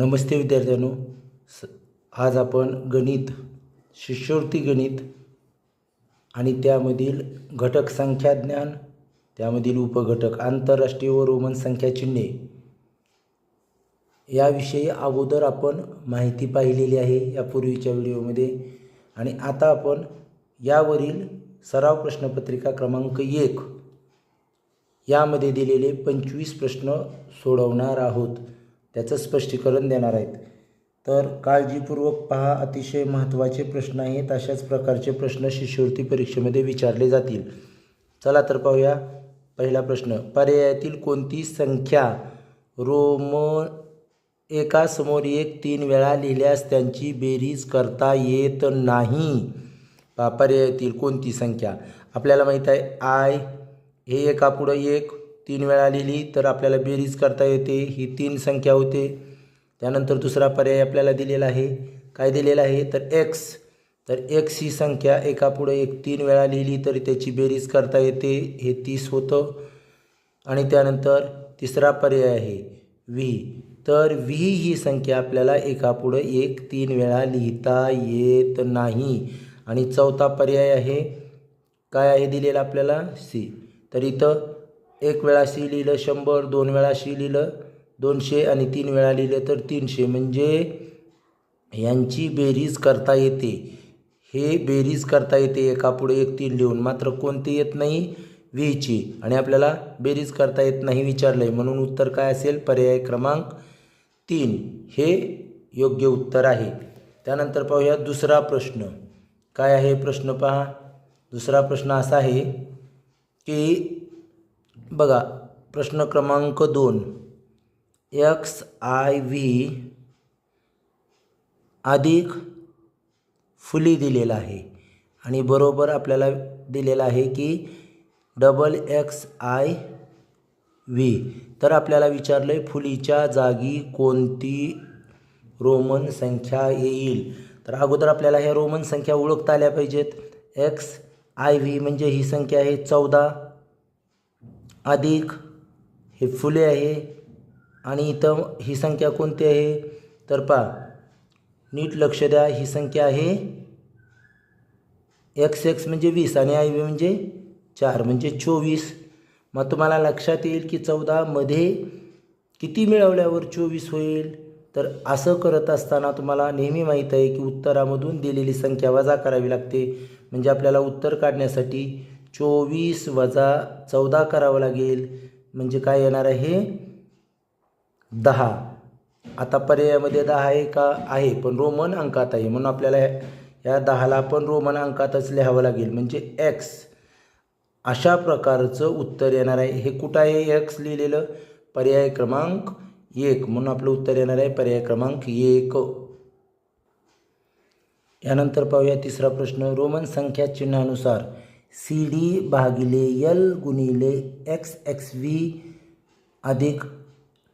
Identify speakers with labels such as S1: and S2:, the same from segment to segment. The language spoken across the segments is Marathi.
S1: नमस्ते विद्यार्थ्यांनो. स आज आपण गणित शिष्यवृत्ती गणित आणि त्यामधील घटक संख्या ज्ञान त्यामधील उपघटक आंतरराष्ट्रीय व रोमन संख्या चिन्हे याविषयी अगोदर आपण माहिती पाहिलेली आहे यापूर्वीच्या व्हिडिओमध्ये. आणि आता आपण यावरील सराव प्रश्नपत्रिका क्रमांक एक यामध्ये दिलेले पंचवीस प्रश्न सोडवणार आहोत. त्याचं स्पष्टीकरण देणार आहेत. तर काळजीपूर्वक पहा अतिशय महत्त्वाचे प्रश्न आहेत. अशाच प्रकारचे प्रश्न शिष्यवृत्ती परीक्षेमध्ये विचारले जातील. चला तर पाहूया पहिला प्रश्न. पर्यायातील कोणती संख्या रोम एकासमोर एक तीन वेळा लिहिल्यास त्यांची बेरीज करता येत नाही? पर्यायातील कोणती संख्या? आपल्याला माहीत आहे आय हे एकापुढं एक तीन वेळा लिहिली तर आपल्याला बेरीज करता येते. ही तीन संख्या होते. त्यानंतर दुसरा पर्याय आपल्याला दिलेला आहे. काय दिलेला आहे? तर एक्स तर एक्स ही संख्या एकापुढं एक तीन वेळा लिहिली तर त्याची बेरीज करता येते. हे तीस होतं. आणि त्यानंतर तिसरा पर्याय आहे व्ही तर व्ही ही संख्या आपल्याला एकापुढं एक तीन वेळा लिहिता येत नाही. आणि चौथा पर्याय आहे. काय आहे दिलेला आपल्याला? सी तर इथं एक वेळा सी लिहिलं शंभर दोन वेळाशी लिहिलं दोनशे आणि तीन वेळा लिहिलं तर तीनशे. म्हणजे यांची बेरीज करता येते. हे बेरीज करता येते एकापुढे एक तीन लिहून. मात्र कोणती येत नाही? वीची आणि आपल्याला बेरीज करता येत नाही विचारलं आहे म्हणून उत्तर काय असेल? पर्याय क्रमांक तीन. हे योग्य उत्तर आहे. त्यानंतर पाहूया दुसरा प्रश्न. काय आहे? प्रश्न पहा. दुसरा प्रश्न असा आहे की बघा प्रश्न क्रमांक दोन. एक्स आय व्ही अधिक फुली दिलेला आहे. आणि बरोबर आपल्याला दिलेला आहे की डबल एक्स आय व्ही तर आपल्याला विचारलं आहे फुलीच्या जागी कोणती रोमन संख्या येईल? तर अगोदर आपल्याला ह्या रोमन संख्या ओळखता आल्या पाहिजेत. एक्स आय व्ही म्हणजे ही संख्या आहे चौदा. अधिक हे फुले आहे आणि इथं ही संख्या कोणती आहे? तर पहा नीट लक्ष द्या ही संख्या आहे एक्स एक्स म्हणजे वीस आणि आय वी म्हणजे चार म्हणजे चोवीस. मग तुम्हाला लक्षात येईल की चौदामध्ये किती मिळवल्यावर चोवीस होईल? तर असं करत असताना तुम्हाला नेहमी माहीत आहे की उत्तरामधून दिलेली संख्या वजा करावी लागते. म्हणजे आपल्याला उत्तर काढण्यासाठी चोवीस वजा चौदा करावं लागेल. म्हणजे काय येणार आहे? दहा. आता पर्यायामध्ये दहा आहे का? आहे. पण रोमन अंकात आहे. म्हणून आपल्याला या दहाला पण रोमन अंकातच लिहावं लागेल. म्हणजे एक्स अशा प्रकारचं उत्तर येणार आहे. हे कुठं आहे? एक्स लिहिलेलं? पर्याय क्रमांक एक. म्हणून आपलं उत्तर येणार आहे पर्याय क्रमांक एक. यानंतर पाहूया तिसरा प्रश्न. रोमन संख्या चिन्हानुसार सी डी भागिले यल गुणिले एक्स एक्स व्ही अधिक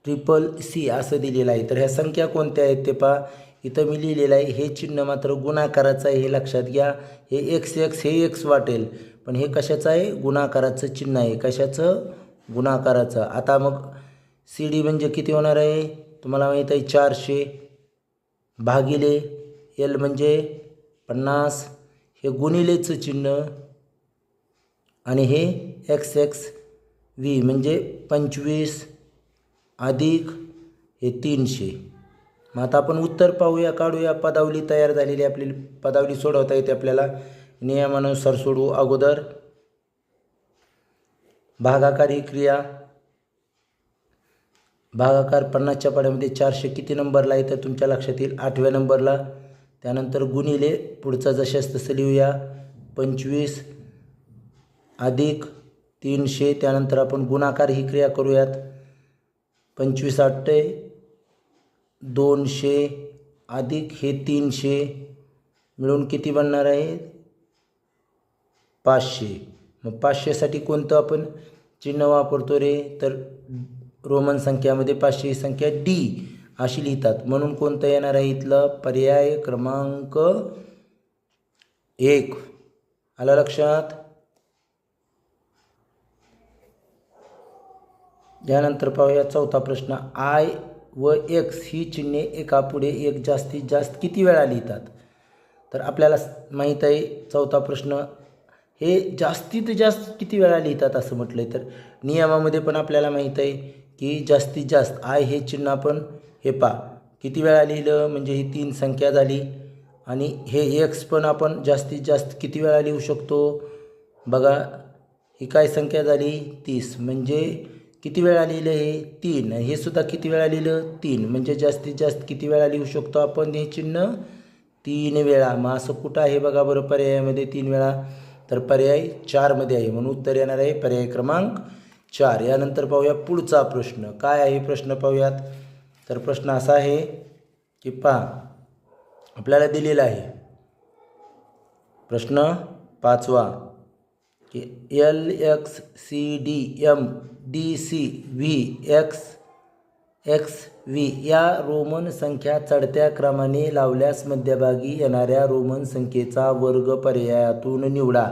S1: ट्रिपल सी असं दिलेलं आहे. तर ह्या संख्या कोणत्या आहेत ते पहा. इथं मी लिहिलेलं आहे हे चिन्ह मात्र गुणाकाराचं आहे हे लक्षात घ्या. हे एक्स एक्स हे एक्स वाटेल. पण हे कशाचं आहे? गुणाकाराचं चिन्ह आहे. कशाचं? गुणाकाराचं. आता मग सी डी म्हणजे किती होणार आहे? तुम्हाला माहीत आहे चारशे भागिले एल म्हणजे पन्नास. हे गुणिलेचं चिन्ह आणि हे एक्स एक्स वी म्हणजे पंचवीस अधिक हे तीनशे. मग आता आपण उत्तर पाहूया काढूया. पदावली तयार झालेली आपली. पदावली सोडवता येते आपल्याला. नियमानुसार सोडवू अगोदर. भागाकार ही क्रिया. भागाकार पन्नासच्या पाड्यामध्ये चारशे किती नंबरला आहे? तर तुमच्या लक्षात येईल आठव्या नंबरला. त्यानंतर गुणिले पुढचा जशास तसं लिहूया पंचवीस अधिक तीनशे त्यानंतर आपण गुणाकार ही क्रिया करूयात. पंचवीस आठे दोनशे अधिक हे तीनशे. मिळून किती बनणार आहे? पाचशे. मग पाचशेसाठी कोणतं आपण चिन्ह वापरतो रे? तर रोमन संख्यामध्ये पाचशे ही संख्या डी अशी लिहितात. म्हणून कोणतं येणार आहे इथलं? पर्याय क्रमांक एक. आला लक्षात? यानंतर पाहूया चौथा प्रश्न. आय व एक्स ही चिन्हे एकापुढे एक जास्तीत जास्त किती वेळा लिहितात? तर आपल्याला माहीत आहे चौथा प्रश्न हे जास्तीत जास्त किती वेळा लिहितात असं म्हटलं आहे तर नियमामध्ये पण आपल्याला माहीत आहे की जास्तीत जास्त आय हे चिन्ह आपण हे पा किती वेळा लिहिलं? म्हणजे ही तीन संख्या झाली. आणि हे एक्स पण आपण जास्तीत जास्त किती वेळा लिहू शकतो? बघा ही काय संख्या झाली? तीस. म्हणजे किती वेळा लिहिलं हे? तीन. हे सुद्धा किती वेळा लिहिलं? तीन. म्हणजे जास्तीत जास्त किती वेळा लिहू शकतो आपण हे चिन्ह? तीन वेळा. मग असं कुठं आहे बघा बरं पर्यायामध्ये तीन वेळा? तर पर्याय चारमध्ये आहे. म्हणून उत्तर येणार आहे पर्याय क्रमांक चार. यानंतर पाहूया पुढचा प्रश्न. काय आहे प्रश्न पाहूयात? तर प्रश्न असा आहे की पहा आपल्याला दिलेला आहे. प्रश्न पाचवा. की L X C D M D C V X X V या रोमन संख्या चढत्या क्रमाने लावल्यास मध्यभागी येणाऱ्या रोमन संख्येचा वर्ग पर्यायातून निवडा.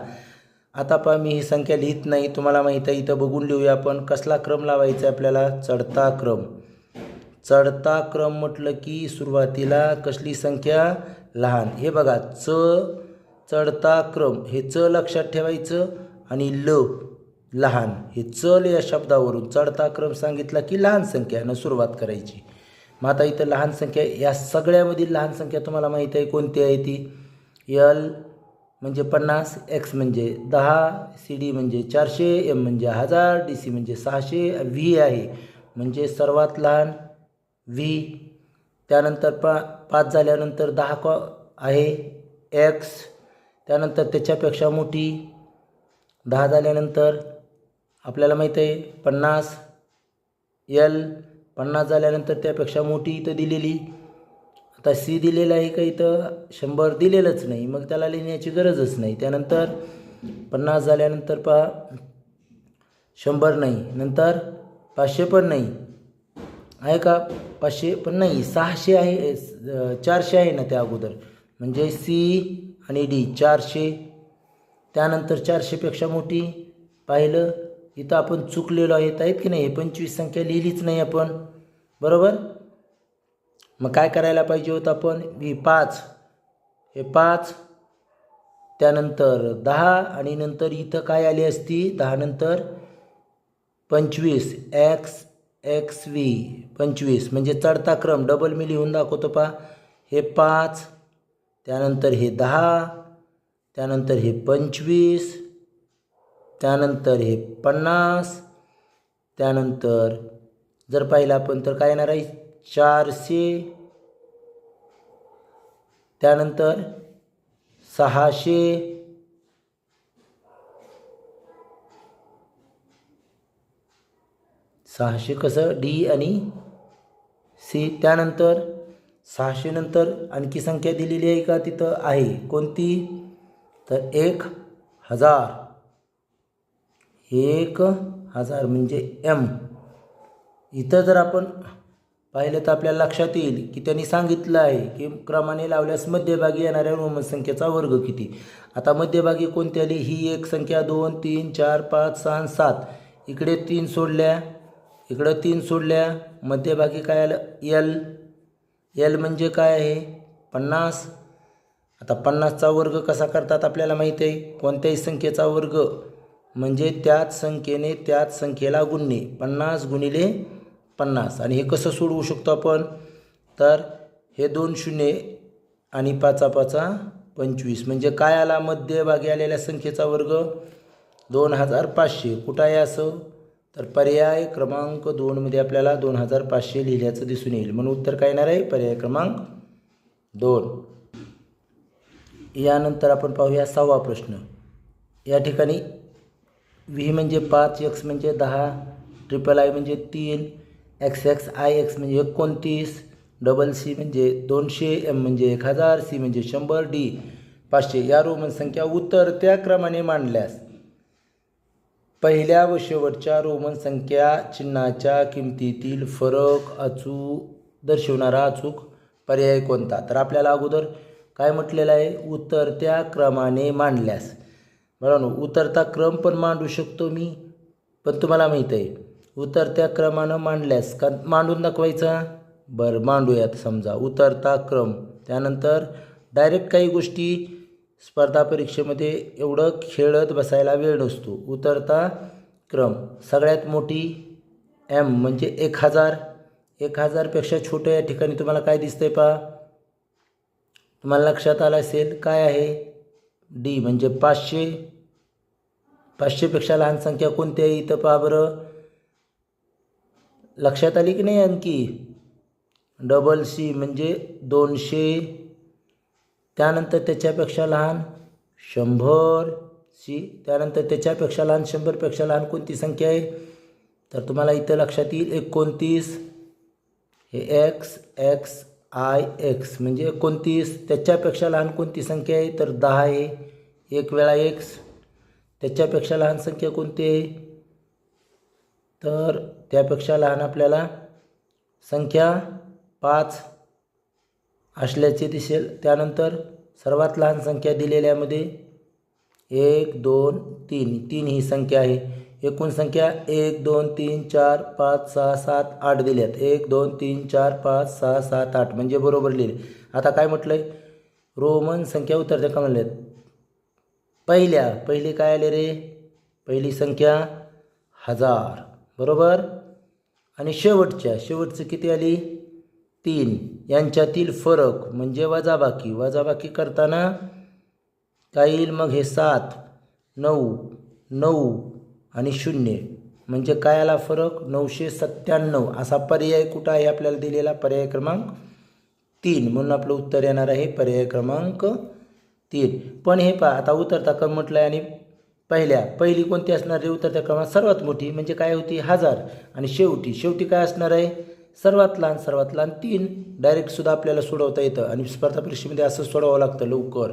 S1: आता पहा मी ही संख्या लिहित नाही तुम्हाला माहीत आहे इथं बघून लिहूया आपण. कसला क्रम लावायचा आहे आपल्याला? चढता क्रम. चढता क्रम म्हटलं की सुरुवातीला कसली संख्या? लहान. हे बघा च चढता क्रम. हे च लक्षात ठेवायचं आणि ल. लहान. हे चल या शब्दावरून चढता क्रम सांगितला की लहान संख्यानं सुरुवात करायची. मग आता इथं लहान संख्या या सगळ्यामधील लहान संख्या तुम्हाला माहीत आहे कोणती आहे ती? यल म्हणजे पन्नास एक्स म्हणजे दहा सी डी म्हणजे चारशे एम म्हणजे हजार डी सी म्हणजे सहाशे व्ही आहे. म्हणजे सर्वात लहान व्ही त्यानंतर पा पाच झाल्यानंतर दहा कॉ आहे. एक्स त्यानंतर त्याच्यापेक्षा मोठी. दहा झाल्यानंतर आपल्याला माहीत आहे पन्नास यल पन्नास झाल्यानंतर त्यापेक्षा मोठी इथं दिलेली. आता सी दिलेलं आहे का इथं? शंभर दिलेलंच नाही. मग त्याला लिहिण्याची गरजच नाही. त्यानंतर पन्नास झाल्यानंतर पहा शंभर नाही. नंतर पाचशे पण नाही. आहे का? पाचशे पण नाही. सहाशे आहे चारशे आहे ना त्या अगोदर. म्हणजे सी आणि डी चारशे. त्यानंतर चारशेपेक्षा मोठी पाहिलं. इथं आपण चुकलेलो आहेत आहेत की नाही? हे पंचवीस संख्या लिहिलीच नाही आपण. बरोबर? मग काय करायला पाहिजे होतं आपण? ही पाच. हे पाच. त्यानंतर दहा आणि नंतर इथं काय आली असती? दहा नंतर पंचवीस. एक्स एक्स व्ही पंचवीस. म्हणजे चढता क्रम. डबल मी लिहून दाखवतो पा हे पाच. त्यानंतर हे दहा. त्यानंतर हे पंचवीस. त्यानंतर हे पन्नास त्यानंतर जर पाहिलं आपण तर काय येणार आहे? चारशे त्यानंतर सहाशे सहाशे कसं? डी आणि सी. त्यानंतर सहाशे नंतर आणखी संख्या दिलेली आहे का? तिथं आहे. कोणती? तर एक हजार. एक हजार म्हणजे एम इथं जर आपण पाहिलं तर आपल्याला लक्षात येईल की त्यांनी सांगितलं आहे की क्रमाने लावल्यास मध्यभागी येणाऱ्या रोमन संख्येचा वर्ग किती? आता मध्यभागी कोणती आली ही एक संख्या दोन तीन चार पाच सहा सात. इकडे तीन सोडल्या इकडं तीन सोडल्या. मध्यभागी काय आलं? यल यल म्हणजे काय आहे? पन्नास. आता पन्नासचा वर्ग कसा करतात आपल्याला माहीत आहे? कोणत्याही संख्येचा वर्ग. म्हणजे त्याच संख्येने त्याच संख्येला गुणणे. पन्नास गुणिले पन्नास. आणि हे कसं सोडवू शकतो आपण? तर हे दोन शून्य आणि पाचा पाचा पंचवीस. म्हणजे काय आला? मध्यभागी आलेल्या संख्येचा वर्ग दोन हजार पाचशे. कुठं आहे असं? तर पर्याय क्रमांक दोनमध्ये आपल्याला दोन हजार पाचशे लिहिल्याचं दिसून येईल. म्हणून उत्तर काय येणार आहे? पर्याय क्रमांक दोन. यानंतर आपण पाहूया सहावा प्रश्न. या ठिकाणी व्ही म्हणजे पाच एक्स म्हणजे दहा ट्रिपल आय म्हणजे तीन एक्स एक्स आय एक्स म्हणजे एकोणतीस डबल सी म्हणजे दोनशे एम म्हणजे एक हजार सी म्हणजे शंभर डी पाचशे. या रोमन संख्या उतरत्या क्रमाने मांडल्यास पहिल्या व शेवटच्या रोमन संख्या चिन्हाच्या किमतीतील फरक अचूक दर्शवणारा अचूक पर्याय कोणता? तर आपल्याला अगोदर काय म्हटलेलं आहे? उतरत्या क्रमाने मांडल्यास. बरोबर उतरता क्रम पण मांडू शकतो मी. पण तुम्हाला माहीत आहे उतरत्या क्रमानं मांडल्यास का मांडून दाखवायचा? बरं मांडूयात समजा. उतरता क्रम. त्यानंतर डायरेक्ट काही गोष्टी स्पर्धा परीक्षेमध्ये एवढं खेळत बसायला वेळ नसतो. उतरता क्रम. सगळ्यात मोठी एम म्हणजे एक हजार. एक हजारपेक्षा छोटं या ठिकाणी तुम्हाला काय दिसतंय पहा? तुम्हाला लक्षात आलं असेल काय आहे? डी म्हणजे पाचशे. पाचशेपेक्षा लहान संख्या कोणती आहे इथं पहा बरं. लक्षात आली की नाही आणखी? डबल सी म्हणजे दोनशे. त्यानंतर त्याच्यापेक्षा लहान शंभर. सी त्यानंतर त्याच्यापेक्षा लहान शंभरपेक्षा लहान कोणती संख्या आहे? तर तुम्हाला इथं लक्षात येईल एकोणतीस. हे एक्स एक्स आय एक्स म्हणजे एकोणतीस. त्याच्यापेक्षा लहान कोणती संख्या आहे? तर दहा आहे. एक वेळा एक्स त्याच्यापेक्षा लहान संख्या कोणती आहे? तर त्यापेक्षा लहान आपल्याला संख्या पाच असल्याचे दिसेल. त्यानंतर सर्वात लहान संख्या दिलेल्यामध्ये एक दोन तीन. तीन ही संख्या आहे. एकूण संख्या एक दोन तीन चार पाच सहा सात आठ दिल्यात. एक दोन तीन चार पाच सहा सात आठ. म्हणजे बरोबर लिहिले. आता काय म्हटलं आहे रोमन संख्या उतरत्या का म्हणल्यात पहिल्या पहिली काय आले रे? पहिली संख्या हजार. बरोबर? आणि शेवटच्या शेवटचं किती आली? तीन. यांच्यातील फरक म्हणजे वजाबाकी. वजाबाकी करताना काय येईल मग? हे सात नऊ नऊ आणि शून्य. म्हणजे काय आला फरक? नऊशे सत्त्याण्णव. असा पर्याय कुठं आहे आपल्याला दिलेला? पर्याय क्रमांक तीन. म्हणून आपलं उत्तर येणार आहे पर्याय क्रमांक तीन. पण हे पहा आता उतरता क्रम म्हटलं आहे आणि पहिल्या पहिली कोणती असणार आहे उतरत्या क्रमात सर्वात मोठी म्हणजे काय होती? हजार. आणि शेवटी शेवटी काय असणार आहे? सर्वात लहान सर्वात लहान तीन. डायरेक्टसुद्धा आपल्याला सोडवता येतं आणि स्पर्धा परीक्षेमध्ये असं सोडवावं लागतं लवकर.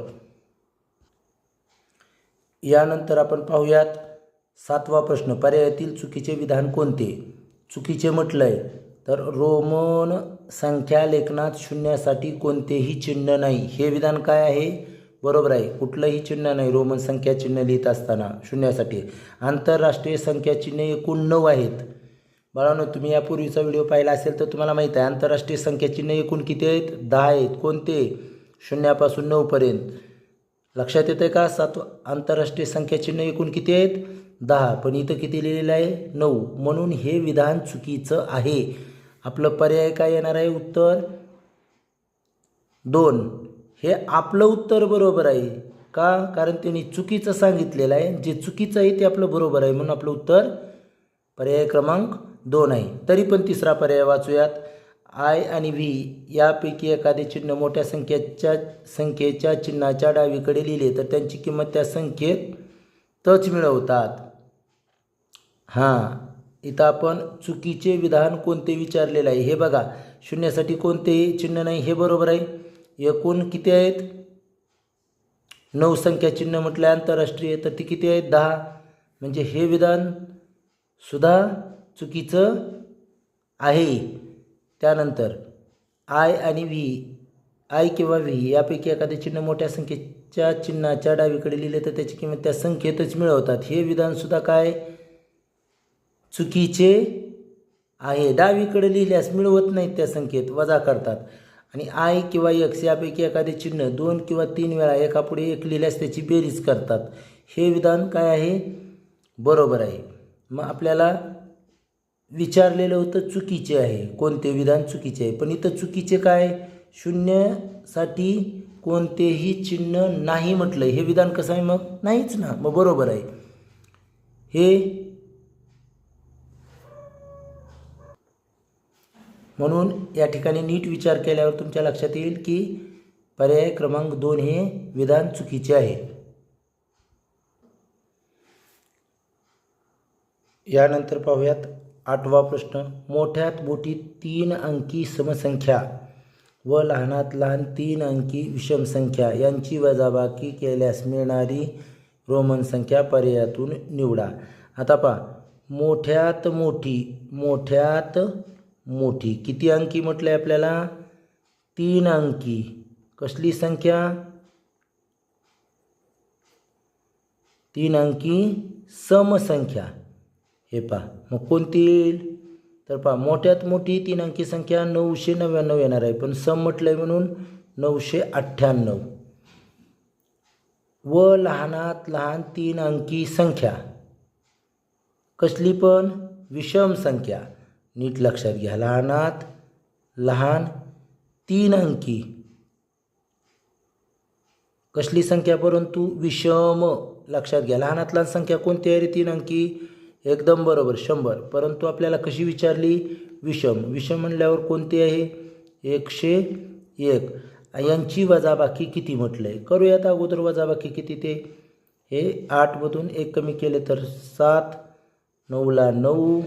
S1: यानंतर आपण पाहूयात सातवा प्रश्न. पर्यायातील चुकीचे विधान कोणते? चुकीचे म्हटलं आहे तर रोमन संख्या लेखनात शून्यासाठी कोणतेही चिन्ह नाही. हे विधान काय आहे? बरोबर आहे. कुठलंही चिन्ह नाही. रोमन संख्या चिन्ह लिहित असताना शून्यासाठी. आंतरराष्ट्रीय संख्या चिन्ह एकूण नऊ आहेत. बाळांनो तुम्ही यापूर्वीचा व्हिडिओ पाहिला असेल तर तुम्हाला माहीत आहे आंतरराष्ट्रीय संख्या चिन्ह एकूण किती आहेत? दहा आहेत. कोणते? शून्यापासून नऊपर्यंत लक्षात येतं आहे का? सात आंतरराष्ट्रीय संख्या चिन्ह एकूण किती आहेत? दहा. पण इथं किती लिहिलेलं आहे? नऊ. म्हणून हे विधान चुकीचं आहे. आपलं पर्याय काय येणार आहे? उत्तर? दोन. हे आपलं उत्तर बरोबर आहे का? कारण त्यांनी चुकीचं सांगितलेलं आहे. जे चुकीचं आहे ते आपलं बरोबर आहे म्हणून आपलं उत्तर पर्याय क्रमांक दोन आहे. तरी पण तिसरा पर्याय वाचूयात. आय आणि व्ही यापैकी एखादे चिन्ह मोठ्या संख्येच्या संख्येच्या चिन्हाच्या डावीकडे लिहिले तर त्यांची किंमत त्या संख्येत तच मिळवतात. हां इथं आपण चुकीचे विधान कोणते विचारलेलं आहे? हे बघा. शून्यासाठी कोणतेही चिन्ह नाही हे बरोबर आहे. एकूण किती आहेत? नऊ संख्या चिन्ह म्हटलं आंतरराष्ट्रीय. तर ती किती आहेत? दहा. म्हणजे हे विधान सुद्धा चुकीचं आहे. त्यानंतर आय आणि व्ही आय किंवा व्ही यापैकी एखादे चिन्ह मोठ्या संख्येच्या चिन्हाच्या डावीकडे लिहिले तर त्याची किंमत त्या संख्येतच मिळवतात. हे विधानसुद्धा काय? चुकीचे आहे. डावीकडे लिहिल्यास मिळवत नाहीत त्या संख्येत. वजा करतात. आणि आय किंवा एक्स यापैकी एखादे चिन्ह दोन किंवा तीन वेळा एकापुढे एक लिहिल्यास त्याची बेरीज करतात. हे विधान काय आहे? बरोबर आहे. मग आपल्याला विचारलेलं होतं चुकीचे आहे. कोणते विधान चुकीचे आहे? पण इथं चुकीचे काय? शून्यसाठी कोणतेही चिन्ह नाही म्हटलं हे विधान कसं आहे मग? नाहीच ना. मग बरोबर आहे. हे म्हणून या ठिकाणी नीट विचार केल्यावर तुमच्या लक्षात येईल की पर्याय क्रमांक दोन हे विधान चुकीचे आहे. यानंतर पाहूयात आठवा प्रश्न. मोठ्यात मोठी तीन अंकी समसंख्या व लहानात लहान तीन अंकी विषम संख्या यांची वजाबाकी केल्यास मिळणारी रोमन संख्या पर्यायातून निवडा. आता पहा. मोठ्यात मोठी मोठ्यात मोठी. किती अंकी म्हटलं आहे आपल्याला? तीन अंकी. कसली संख्या? तीन अंकी समसंख्या. हे पहा. मग कोणती येईल? तर पहा मोठ्यात मोठी तीन अंकी संख्या नऊशे नव्याण्णव येणार आहे. पण सम म्हटलं आहे म्हणून नऊशे अठ्ठ्याण्णव. व लहानात लहान तीन अंकी संख्या. कसली पण? विषम संख्या. नीट लक्षात घ्या. लहानात लहान तीन अंकी. कसली संख्या परंतु विषम लक्षात घ्या. लहानात लहान संख्या कोणती आहे रे तीन अंकी? एकदम बरोबर शंभर. परंतु आपल्याला कशी विचारली? विषम. विषम म्हणल्यावर कोणती आहे? एकशे एक. यांची वजाबाकी किती म्हटलं आहे करूयात अगोदर वजाबाकी किती ते? हे आठमधून एक कमी केले तर सात नऊला नऊ.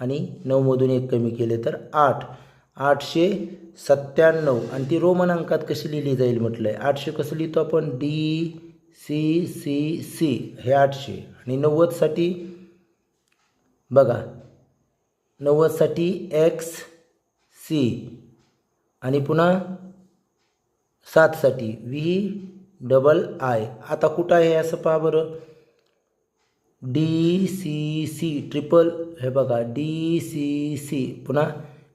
S1: आणि नऊमधून एक कमी केले तर आठ. आठशे सत्त्याण्णव. आणि ती रोमन अंकात कशी लिहिली जाईल म्हटलं आहे आठशे कसं लिहितो आपण? डी सी सी सी हे आठशे. आणि नव्वदसाठी बघा. नव्वदसाठी एक्स सी आणि पुन्हा सातसाठी. व्ही डबल आय आता कुठं आहे असं पहा बरं. डी सी सी ट्रिपल हे बघा डी सी सी पुन्हा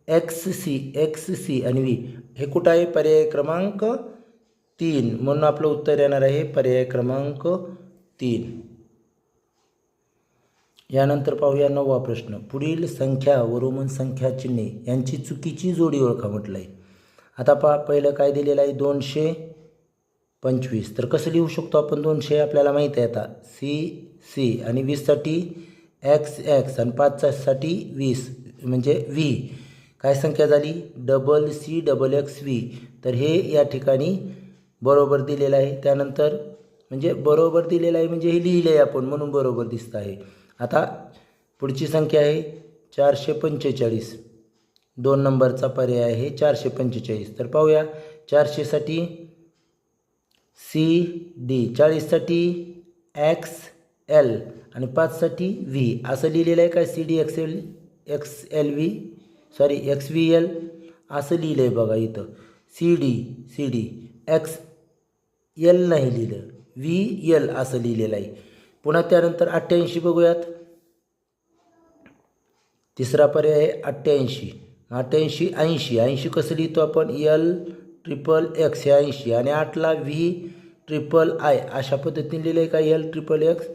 S1: एक्स सी एक्स सी आणि व्ही हे कुठं आहे पर्याय क्रमांक तीन. म्हणून आपलं उत्तर येणार आहे पर्याय क्रमांक तीन. यानंतर पाहूया नववा प्रश्न. पुढील संख्या व रोमन संख्या चिन्हे यांची चुकीची जोडी ओळखा म्हटलं आहे आता पहा पहिलं काय दिलेलं आहे? दोनशे पंचवीस. तर कसं लिहू शकतो आपण दोनशे? आपल्याला माहीत आहे आता. सी सी आणि वीससाठी एक्स एक्स आणि पाचसाठी वीस म्हणजे व्ही काय संख्या झाली? Double C double X V तर हे या ठिकाणी बरोबर दिलेलं आहे. त्यानंतर म्हणजे बरोबर दिलेलं आहे म्हणजे हे लिहिलं आहे आपण म्हणून बरोबर दिसतं आहे. आता पुढची संख्या आहे चारशे पंचेचाळीस. दोन नंबरचा पर्याय आहे चारशे पंचेचाळीस. तर पाहूया चारशेसाठी सी डी चाळीससाठी एक्स एल आणि पाचसाठी व्ही असं लिहिलेलं आहे काय? C D X L X L V sorry X V L असं लिहिलं आहे बघा इथं. C D C D X L नाही लिहिलं. व्ही एल असं लिहिलेलं आहे. पुन्हा त्यानंतर अठ्ठ्याऐंशी बघूयात. तिसरा पर्याय आहे अठ्ठ्याऐंशी. अठ्ठ्याऐंशी ऐंशी. ऐंशी कसं लिहितो आपण? यल ट्रिपल एक्स हे ऐंशी. आणि आठला व्ही ट्रिपल आय अशा पद्धतीने लिहिलं आहे का L triple X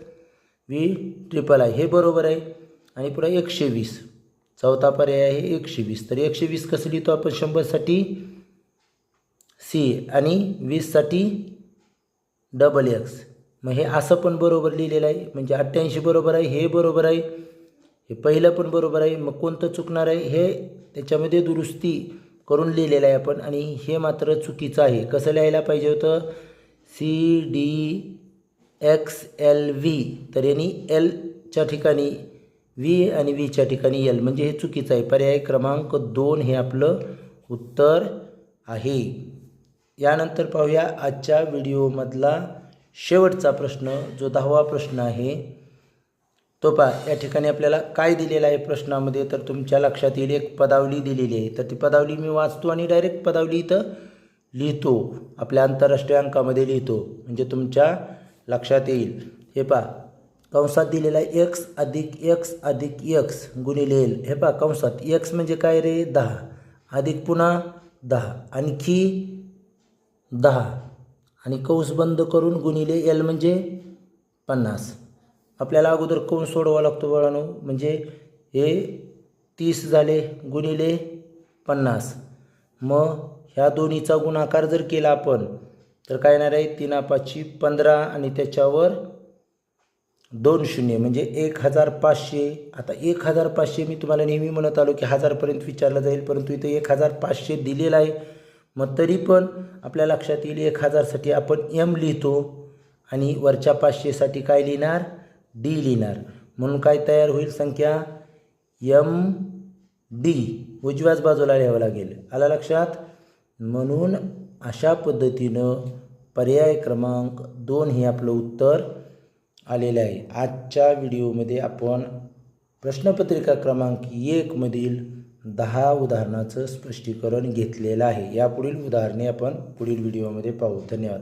S1: V triple I. हे बरोबर आहे. आणि पुढे एकशे वीस चौथा पर्याय आहे एकशे वीस तर एकशे वीस कसं लिहितो आपण? शंभरसाठी सी आणि वीससाठी डबल एक्स मग हे असं पण बरोबर लिहिलेलं आहे. म्हणजे अठ्ठ्याऐंशी बरोबर आहे. हे बरोबर आहे. हे पहिलं पण बरोबर आहे. मग कोणतं चुकणार आहे? हे त्याच्यामध्ये दुरुस्ती करून लिहिलेलं आहे आपण. आणि हे मात्र चुकीचं आहे. कसं लिहायला पाहिजे होतं? C D X L V तर यांनी एलच्या ठिकाणी व्ही आणि व्हीच्या ठिकाणी एल म्हणजे हे चुकीचं आहे. पर्याय क्रमांक दोन हे आपलं उत्तर आहे. यानंतर पाहूया आजच्या व्हिडिओमधला शेवटचा प्रश्न जो दहावा प्रश्न आहे. तो पहा या ठिकाणी आपल्याला काय दिलेला आहे प्रश्नामध्ये? तर तुमच्या लक्षात येईल एक पदावली दिलेली आहे. तर ती पदावली मी वाचतो आणि डायरेक्ट पदावली इथं लिहितो. आपल्या आंतरराष्ट्रीय अंकामध्ये लिहितो. म्हणजे तुमच्या लक्षात येईल. हे पहा कंसात दिलेला एक्स अधिक एक्स अधिक एक्स गुणिले एल हे पहा कंसात एक्स म्हणजे काय रे? दहा. अधिक पुन्हा दहा. आणखी दहा. आणि कंस बंद करून गुणिले एल म्हणजे पन्नास. आपल्याला अगोदर कंस सोडवा लागतो बाळानो. म्हणजे हे तीस झाले गुणिले पन्नास. मग ह्या दोन्हीचा गुणाकार जर केला आपण तर काय येणार आहे? तीन पाचशे पंधरा आणि त्याच्यावर दोन शून्य म्हणजे एक हजार पाचशे. आता एक हजार पाचशे मी तुम्हाला नेहमी म्हणत आलो की हजारपर्यंत विचारलं जाईल परंतु इथं एक हजार पाचशे दिलेलं आहे. मग तरी पण आपल्या लक्षात येईल एक हजारसाठी आपण एम लिहितो आणि वरच्या पाचशेसाठी काय लिहिणार? डी लिहिणार. म्हणून काय तयार होईल संख्या? यम डी उजव्याच बाजूला लिहावं लागेल. आला लक्षात? म्हणून अशा पद्धतीनं पर्याय क्रमांक दोन हे आपलं उत्तर आलेलं आहे. आजच्या व्हिडिओमध्ये आपण प्रश्नपत्रिका क्रमांक एकमधील दहा उदाहरणाचं स्पष्टीकरण घेतलेलं आहे. यापुढील उदाहरणे आपण पुढील व्हिडिओमध्ये पाहू. धन्यवाद.